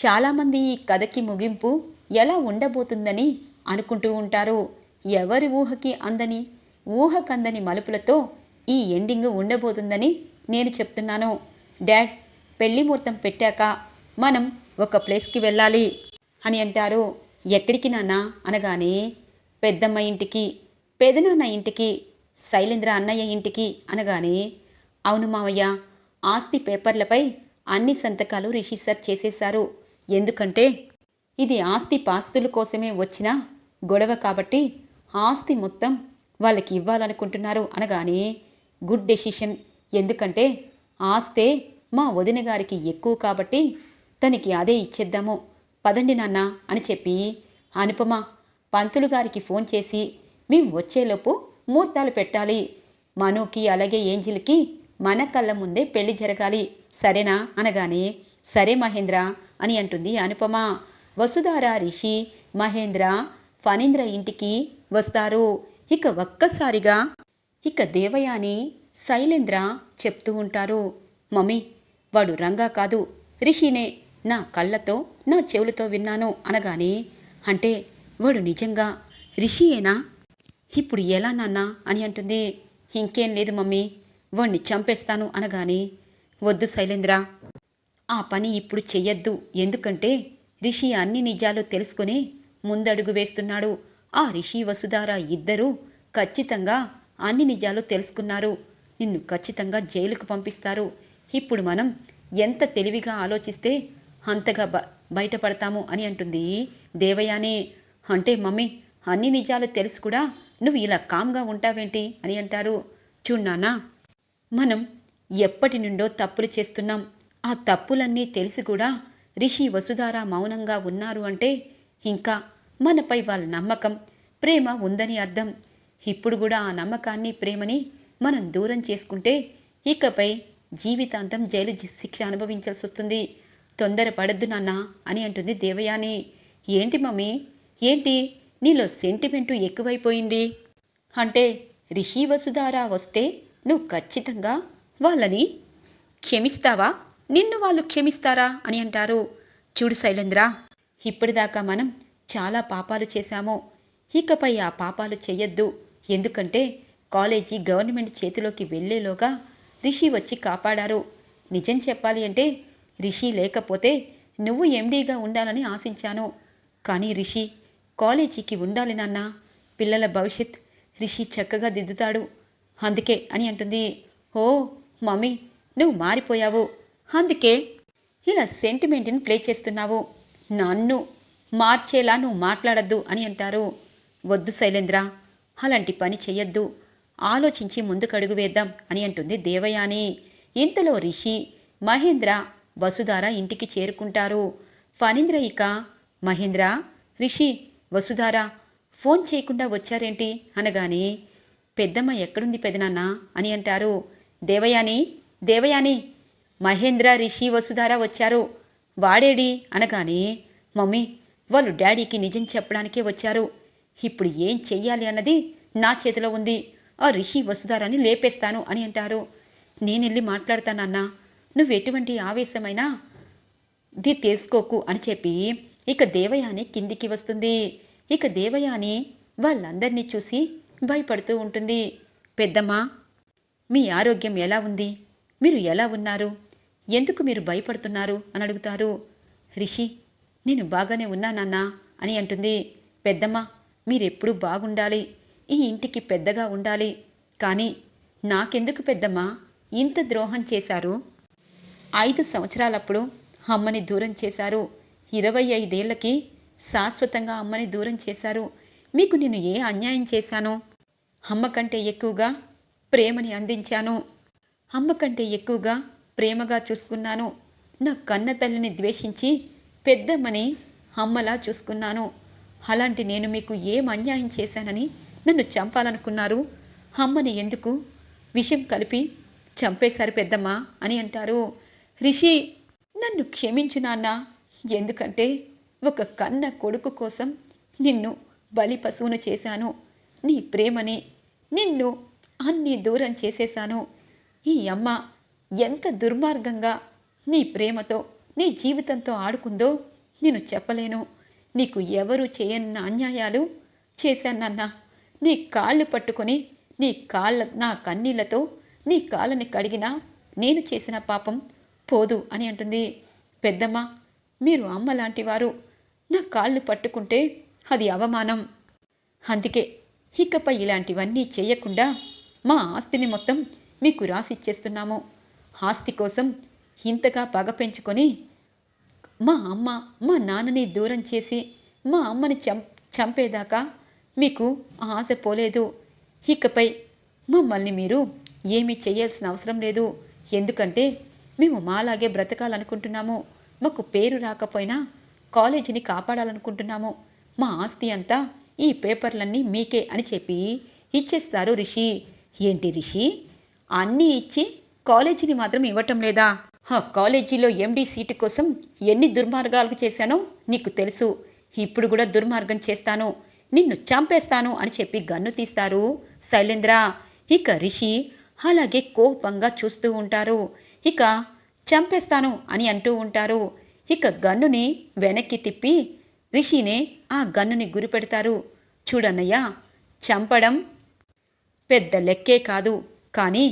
చాలామంది ఈ కథకి ముగింపు ఎలా ఉండబోతుందని అనుకుంటూ ఉంటారు. ఎవరి ఊహకి అందని ఊహకందని మలుపులతో ఈ ఎండింగ్ ఉండబోతుందని నేను చెప్తున్నాను. డాడ్ పెళ్ళి ముహూర్తం పెట్టాక మనం ఒక ప్లేస్కి వెళ్ళాలి అని అంటారు. ఎక్కడికి నాన్న? అనగానే పెద్దమ్మ ఇంటికి పెదనాన్న ఇంటికి శైలేంద్ర అన్నయ్య ఇంటికి అనగానే అవును మావయ్య ఆస్తి పేపర్లపై అన్ని సంతకాలు రిజిస్టర్ చేసేశారు. ఎందుకంటే ఇది ఆస్తి పాస్తుల కోసమే వచ్చిన గొడవ కాబట్టి ఆస్తి మొత్తం వాళ్ళకి ఇవ్వాలనుకుంటున్నారు అనగానే గుడ్ డెసిషన్. ఎందుకంటే ఆస్తే మా వదిన గారికి ఎక్కువ కాబట్టి తనకి అదే ఇచ్చేద్దాము. పదండి నాన్న అని చెప్పి అనుపమ పంతులు గారికి ఫోన్ చేసి మేం వచ్చేలోపు ముహూర్తాలు పెట్టాలి. మనుకి అలాగే ఏంజిల్కి మన కళ్ళ ముందే పెళ్ళి జరగాలి. సరేనా? అనగానే సరే మహేంద్ర. అని అంటుంది అనుపమ. వసుధార రిషి మహేంద్ర ఫణీంద్ర ఇంటికి వస్తారు. ఇక ఒక్కసారిగా ఇక దేవయాని శైలేంద్ర చెప్తూ ఉంటారు. మమ్మీ వాడు రంగా కాదు. రిషినే నా కళ్ళతో నా చెవులతో విన్నాను అనగానే అంటే వాడు నిజంగా రిషియేనా? ఇప్పుడు ఎలా నాన్నా? అని అంటుంది. ఇంకేం లేదు మమ్మీ వాణ్ణి చంపేస్తాను అనగానే వద్దు శైలేంద్ర. ఆ పని ఇప్పుడు చెయ్యొద్దు. ఎందుకంటే రిషి అన్ని నిజాలు తెలుసుకుని ముందడుగు వేస్తున్నాడు. ఆ రిషి వసుధార ఇద్దరూ ఖచ్చితంగా అన్ని నిజాలు తెలుసుకున్నారు. నిన్ను ఖచ్చితంగా జైలుకు పంపిస్తారు. ఇప్పుడు మనం ఎంత తెలివిగా ఆలోచిస్తే అంతగా బ బయటపడతాము అని అంటుంది దేవయాని. అంటే మమ్మీ అన్ని నిజాలు తెలుసు కూడా నువ్వు ఇలా కామ్గా ఉంటావేంటి అని అంటారు. చూన్నానా మనం ఎప్పటి నుండో తప్పులు చేస్తున్నాం. ఆ తప్పులన్నీ తెలిసి కూడా రిషి వసుధార మౌనంగా ఉన్నారు అంటే ఇంకా మనపై వాళ్ళ నమ్మకం ప్రేమ ఉందని అర్థం. ఇప్పుడు కూడా ఆ నమ్మకాన్ని ప్రేమని మనం దూరం చేసుకుంటే ఇకపై జీవితాంతం జైలు శిక్ష అనుభవించాల్సి వస్తుంది. తొందరపడద్దు నాన్న అని అంటుంది దేవయాని. ఏంటి మమ్మీ? ఏంటి? నీలో సెంటిమెంటు ఎక్కువైపోయింది. అంటే రిషి వసుధార వస్తే నువ్వు ఖచ్చితంగా వాళ్ళని క్షమిస్తావా? నిన్ను వాళ్ళు క్షమిస్తారా అని అంటారు. చూడు శైలేంద్ర ఇప్పటిదాకా మనం చాలా పాపాలు చేశాము. ఇకపై ఆ పాపాలు చెయ్యొద్దు ఎందుకంటే కాలేజీ గవర్నమెంట్ చేతిలోకి వెళ్ళేలోగా రిషి వచ్చి కాపాడారు. నిజం చెప్పాలి అంటే రిషి లేకపోతే నువ్వు ఎండీగా ఉండాలని ఆశించాను. కానీ రిషి కాలేజీకి ఉండాలి నాన్న. పిల్లల భవిష్యత్ రిషి చక్కగా దిద్దుతాడు. అందుకే అని అంటుంది. ఓ మమ్మీ నువ్వు మారిపోయావు. అందుకే ఇలా సెంటిమెంట్ని ప్లే చేస్తున్నావు. నన్ను మార్చేలా నువ్వు మాట్లాడద్దు అని అంటారు. వద్దు శైలేంద్ర అలాంటి పని చెయ్యొద్దు. ఆలోచించి ముందుకడుగు వేద్దాం అని అంటుంది దేవయాని. ఇంతలో రిషి మహేంద్ర వసుధార ఇంటికి చేరుకుంటారు. ఫణీంద్ర ఇక మహేంద్ర రిషి వసుధార ఫోన్ చేయకుండా వచ్చారేంటి? అనగానే పెద్దమ్మ ఎక్కడుంది పెదనాన్న? అని అంటారు. దేవయాని దేవయాని మహేంద్ర రిషి వసుధార వచ్చారు. వాడేడి? అనగానే మమ్మీ వాళ్ళు డాడీకి నిజం చెప్పడానికే వచ్చారు. ఇప్పుడు ఏం చెయ్యాలి అన్నది నా చేతిలో ఉంది. ఆ రిషి వసుధారాన్ని లేపేస్తాను అని అంటారు. నేనెళ్ళి మాట్లాడతానన్నా నువ్వు ఎటువంటి ఆవేశమైనా ది తెలుసుకోకు అని చెప్పి ఇక దేవయాని కిందికి వస్తుంది. ఇక దేవయాని వాళ్ళందరినీ చూసి భయపడుతూ ఉంటుంది. పెద్దమ్మ మీ ఆరోగ్యం ఎలా ఉంది? మీరు ఎలా ఉన్నారు? ఎందుకు మీరు భయపడుతున్నారు? అని అడుగుతారు. రిషి నేను బాగానే ఉన్నానన్నా అని అంటుంది. పెద్దమ్మ మీరెప్పుడూ బాగుండాలి. ఈ ఇంటికి పెద్దగా ఉండాలి. కానీ నాకెందుకు పెద్దమ్మ? ఇంత ద్రోహం చేశారు. ఐదు సంవత్సరాలప్పుడు అమ్మని దూరం చేశారు. ఇరవై ఐదేళ్ళకి శాశ్వతంగా అమ్మని దూరం చేశారు. మీకు నేను ఏ అన్యాయం చేశాను? అమ్మ కంటే ఎక్కువగా ప్రేమని అందించాను. అమ్మ కంటే ఎక్కువగా ప్రేమగా చూసుకున్నాను. నా కన్న తల్లిని ద్వేషించి పెద్దమ్మని అమ్మలా చూసుకున్నాను. అలాంటి నేను మీకు ఏం అన్యాయం చేశానని నన్ను చంపాలనుకున్నారు? అమ్మని ఎందుకు విషం కలిపి చంపేశారు పెద్దమ్మ అని అంటారు. రిషి నన్ను క్షమించు నాన్న. ఎందుకంటే ఒక కన్న కొడుకు కోసం నిన్ను బలి పశువును చేశాను. నీ ప్రేమని నిన్ను అన్ని దూరం చేసేశాను. ఈ అమ్మ ఎంత దుర్మార్గంగా నీ ప్రేమతో నీ జీవితంతో ఆడుకుందో నేను చెప్పలేను. నీకు ఎవరు చేయన్న అన్యాయాలు చేశానన్నా నీ కాళ్ళు పట్టుకొని నీ కాళ్ళ నా కన్నీళ్ళతో నీ కాళ్ళని కడిగినా నేను చేసిన పాపం పోదు అని అంటుంది. పెద్దమ్మ మీరు అమ్మ లాంటివారు నా కాళ్ళు పట్టుకుంటే అది అవమానం. అందుకే ఇకపై ఇలాంటివన్నీ చేయకుండా మా ఆస్తిని మొత్తం మీకు రాసిచ్చేస్తున్నాము. ఆస్తి కోసం ఇంతగా పగ పెంచుకొని మా అమ్మ మా నాన్నని దూరం చేసి మా అమ్మని చం చంపేదాకా మీకు ఆ ఆశ పోలేదు. ఇకపై మమ్మల్ని మీరు ఏమీ చేయాల్సిన అవసరం లేదు. ఎందుకంటే మేము మాలాగే బ్రతకాలనుకుంటున్నాము. మాకు పేరు రాకపోయినా కాలేజీని కాపాడాలనుకుంటున్నాము. మా ఆస్తి అంతా ఈ పేపర్లన్నీ మీకే అని చెప్పి ఇచ్చేస్తారు రిషి. ఏంటి రిషి? అన్నీ ఇచ్చి కాలేజీని మాత్రం ఇవ్వటం లేదా? హ, కాలేజీలో ఎండి సీటు కోసం ఎన్ని దుర్మార్గాలు చేశానో నీకు తెలుసు. ఇప్పుడు కూడా దుర్మార్గం చేస్తాను. నిన్ను చంపేస్తాను అని చెప్పి గన్ను తీస్తారు. శైలేంద్ర ఇక రిషి అలాగే కోపంగా చూస్తూ ఉంటారు. ఇక చంపేస్తాను అని అంటూ ఉంటారు. ఇక గన్నుని వెనక్కి తిప్పి రిషినే ఆ గన్నుని గురిపెడతారు. చూడన్నయ్యా చంపడం పెద్ద లెక్కే కాదు. కానీ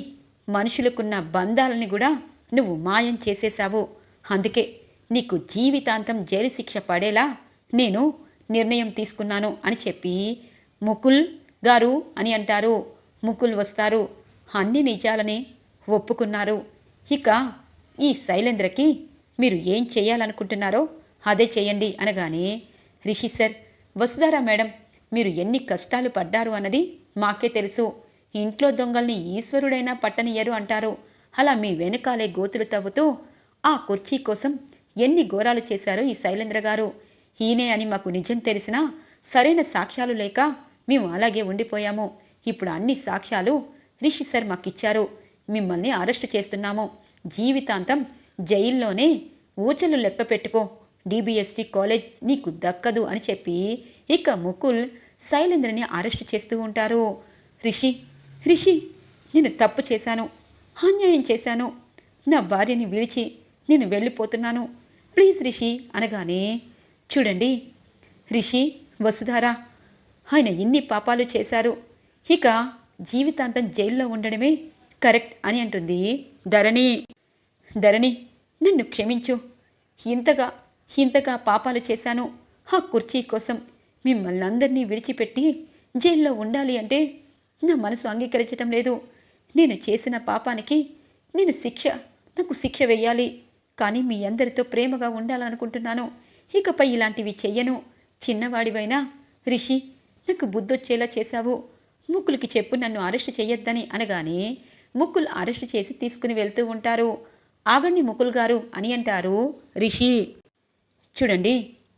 మనుషులకున్న బంధాలని కూడా నువ్వు మాయం చేసేశావు. అందుకే నీకు జీవితాంతం జైలు శిక్ష పడేలా నేను నిర్ణయం తీసుకున్నాను అని చెప్పి ముకుల్ గారు అని అంటారు. ముకుల్ వస్తారు. అన్ని నిజాలని ఒప్పుకున్నారు. ఇక ఈ శైలేంద్రకి మీరు ఏం చేయాలనుకుంటున్నారో అదే చేయండి అనగానే రిషి సార్ వసుధారా మేడం మీరు ఎన్ని కష్టాలు పడ్డారు అన్నది మాకే తెలుసు. ఇంట్లో దొంగల్ని ఈశ్వరుడైనా పట్టనియరు అంటారు. అలా మీ వెనుకాలే గోతులు తవ్వుతూ ఆ కుర్చీ కోసం ఎన్ని ఘోరాలు చేశారో ఈ శైలేంద్ర గారు. ఈయనే అని మాకు నిజం తెలిసినా సరైన సాక్ష్యాలు లేక మేము అలాగే ఉండిపోయాము. ఇప్పుడు అన్ని సాక్ష్యాలు రిషి సార్ మాకిచ్చారు. మిమ్మల్ని అరెస్టు చేస్తున్నాము. జీవితాంతం జైల్లోనే ఊచలు లెక్క పెట్టుకో. డిబిఎస్టి కాలేజ్ నీకు దక్కదు అని చెప్పి ఇక ముకుల్ శైలేంద్రని అరెస్టు చేస్తూ ఉంటారు. రిషి రిషి నేను తప్పు చేశాను అన్యాయం చేశాను. నా భార్యని విడిచి నేను వెళ్ళిపోతున్నాను. ప్లీజ్ రిషి అనగానే చూడండి రిషి వసుధారా ఆయన ఎన్ని పాపాలు చేశారు. ఇక జీవితాంతం జైల్లో ఉండడమే కరెక్ట్ అని అంటుంది ధరణి. ధరణి నన్ను క్షమించు. ఇంతగా ఇంతగా పాపాలు చేశాను. ఆ కుర్చీ కోసం మిమ్మల్ని అందరినీ విడిచిపెట్టి జైల్లో ఉండాలి అంటే నా మనసు అంగీకరించటం లేదు. నేను చేసిన పాపానికి నేను శిక్ష నాకు శిక్ష వెయ్యాలి కానీ మీ అందరితో ప్రేమగా ఉండాలనుకుంటున్నాను. ఇకపై ఇలాంటివి చెయ్యను. చిన్నవాడివైనా రిషి నాకు బుద్ధొచ్చేలా చేశావు. ముక్కులకి చెప్పు నన్ను అరెస్టు చెయ్యొద్దని అనగానే ముక్కులు అరెస్టు చేసి తీసుకుని వెళ్తూ ఉంటారు. ఆగండి ముకుల్ గారు అని అంటారు రిషి. చూడండి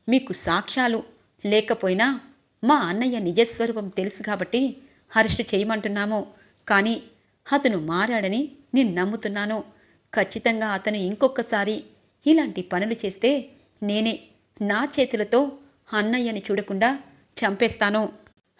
మీకు సాక్ష్యాలు లేకపోయినా మా అన్నయ్య నిజస్వరూపం తెలుసు కాబట్టి అరెస్టు చేయమంటున్నాము. కానీ అతను మారాడని నేను నమ్ముతున్నాను. ఖచ్చితంగా అతను ఇంకొకసారి ఇలాంటి పనులు చేస్తే నేనే నా చేతులతో అన్నయ్యని చూడకుండా చంపేస్తాను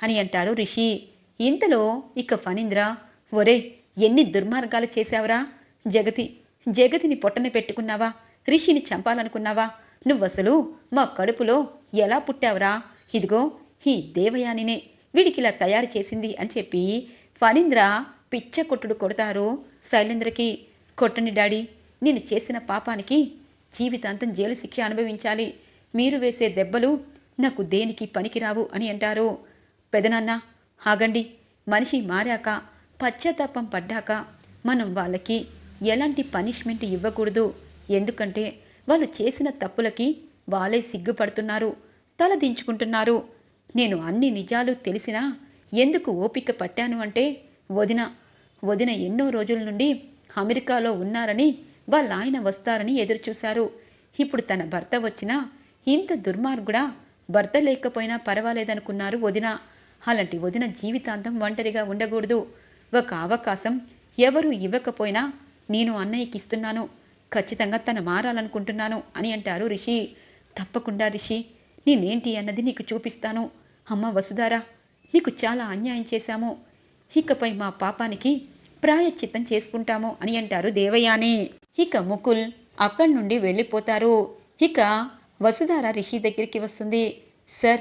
అని అంటారు రిషి. ఇంతలో ఇక ఫణీంద్ర ఒరే ఎన్ని దుర్మార్గాలు చేశావురా? జగతి జగతిని పొట్టన పెట్టుకున్నావా? రిషిని చంపాలనుకున్నావా? నువ్వసలు మా కడుపులో ఎలా పుట్టావురా? ఇదిగో ఈ దేవయానినే వీడికిలా తయారు చేసింది అని చెప్పి ఫణీంద్ర పిచ్చ కొట్టుడు కొడతారు. శైలేంద్రకి కొట్టని డాడీ నేను చేసిన పాపానికి జీవితాంతం జైలు శిక్ష అనుభవించాలి. మీరు వేసే దెబ్బలు నాకు దేనికి పనికిరావు అని అంటారు. పెదనాన్న ఆగండి. మనిషి మారాక పశ్చాత్తాపం పడ్డాక మనం వాళ్ళకి ఎలాంటి పనిష్మెంట్ ఇవ్వకూడదు. ఎందుకంటే వాళ్ళు చేసిన తప్పులకి వాళ్ళే సిగ్గుపడుతున్నారు తల దించుకుంటున్నారు నేను అన్ని నిజాలు తెలిసినా ఎందుకు ఓపిక పట్టాను అంటే వదిన వదిన ఎన్నో రోజుల నుండి అమెరికాలో ఉన్నారని వాళ్ళ ఆయన వస్తారని ఎదురుచూశారు. ఇప్పుడు తన భర్త వచ్చినా ఇంత దుర్మార్గుడా భర్త లేకపోయినా పర్వాలేదనుకున్నారు వదిన. అలాంటి వదిన జీవితాంతం ఒంటరిగా ఉండకూడదు. ఒక అవకాశం ఎవరు ఇవ్వకపోయినా నేను అన్నయ్యకి ఇస్తున్నాను. ఖచ్చితంగా తను మారాలనుకుంటున్నాను అని అంటారు రిషి. తప్పకుండా రిషి నేనేంటి అన్నది నీకు చూపిస్తాను. అమ్మ వసుధారా నీకు చాలా అన్యాయం చేశాము. ఇకపై మా పాపానికి ప్రాయశ్చిత్తం చేసుకుంటాము అని అంటారు దేవయాని. ఇక ముకుల్ అక్కడి నుండి వెళ్ళిపోతారు. ఇక వసుధార రిషి దగ్గరికి వస్తుంది. సార్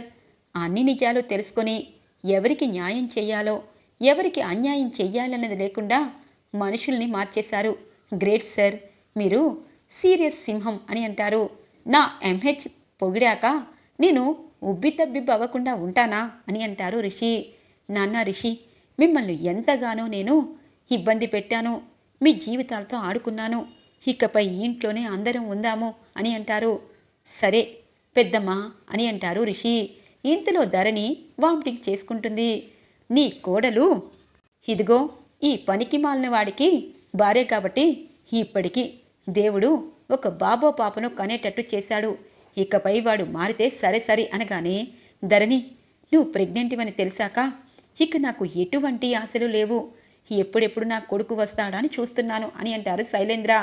అన్ని నిజాలు తెలుసుకొని ఎవరికి న్యాయం చెయ్యాలో ఎవరికి అన్యాయం చెయ్యాలన్నది లేకుండా మనుషుల్ని మార్చేశారు. గ్రేట్ సార్ మీరు సీరియస్ సింహం అని అంటారు. నా ఎంహెచ్ పొగిడాక నేను ఉబ్బి అవ్వకుండా ఉంటానా అని అంటారు రిషి. నాన్న రిషి మిమ్మల్ని ఎంతగానో నేను ఇబ్బంది పెట్టాను. మీ జీవితాలతో ఆడుకున్నాను. ఇకపై ఇంట్లోనే అందరం ఉందాము అని అంటారు. సరే పెద్దమ్మా అని అంటారు రిషి. ఇంతలో ధరణి వామిటింగ్ చేసుకుంటుంది. నీ కోడలు ఇదిగో ఈ పనికి మాలిన వాడికి భార్య కాబట్టి ఇప్పటికి దేవుడు ఒక బాబో పాపను కనేటట్టు చేశాడు. ఇకపై వాడు మారితే సరే సరే అనగానే ధరణి నువ్వు ప్రెగ్నెంటివని తెలిసాక ఇక నాకు ఎటువంటి ఆశలు లేవు. ఎప్పుడెప్పుడు నా కొడుకు వస్తాడా అని చూస్తున్నాను అని అంటారు శైలేంద్ర.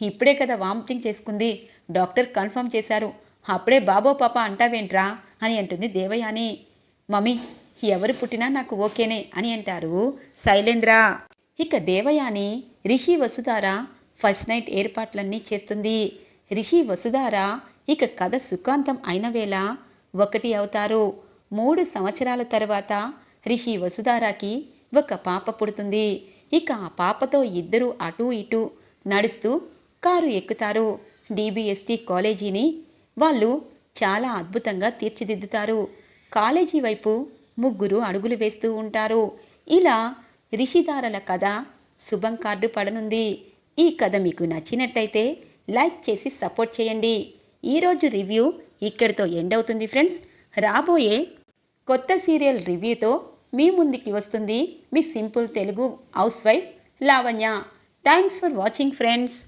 ఇప్పుడే కదా వామిటింగ్ చేసుకుంది. డాక్టర్ కన్ఫర్మ్ చేశారు. అప్పుడే బాబో పాప అంటావేంట్రా అని అంటుంది దేవయాని. మమ్మీ ఎవరు పుట్టినా నాకు ఓకేనే అని అంటారు శైలేంద్ర. ఇక దేవయాని రిషి వసుధార ఫస్ట్ నైట్ ఏర్పాట్లన్నీ చేస్తుంది. రిషి వసుధార ఇక కథ సుఖాంతం అయిన వేళ ఒకటి అవుతారు. మూడు సంవత్సరాల తర్వాత రిషి వసుధారాకి ఒక పాప పుడుతుంది. ఇక ఆ పాపతో ఇద్దరు అటూ ఇటూ నడుస్తూ కారు ఎక్కుతారు. డిబిఎస్టి కాలేజీని వాళ్ళు చాలా అద్భుతంగా తీర్చిదిద్దుతారు. కాలేజీ వైపు ముగ్గురు అడుగులు వేస్తూ ఉంటారు. ఇలా రిషిదారల కథ శుభం కార్డు పడనుంది. ఈ కథ మీకు నచ్చినట్టయితే లైక్ చేసి సపోర్ట్ చేయండి. ఈరోజు రివ్యూ ఇక్కడితో ఎండ్ అవుతుంది ఫ్రెండ్స్. రాబోయే కొత్త సీరియల్ రివ్యూతో మీ ముందుకి వస్తుంది మీ simple Telugu house wife Lavanya. Thanks for watching friends.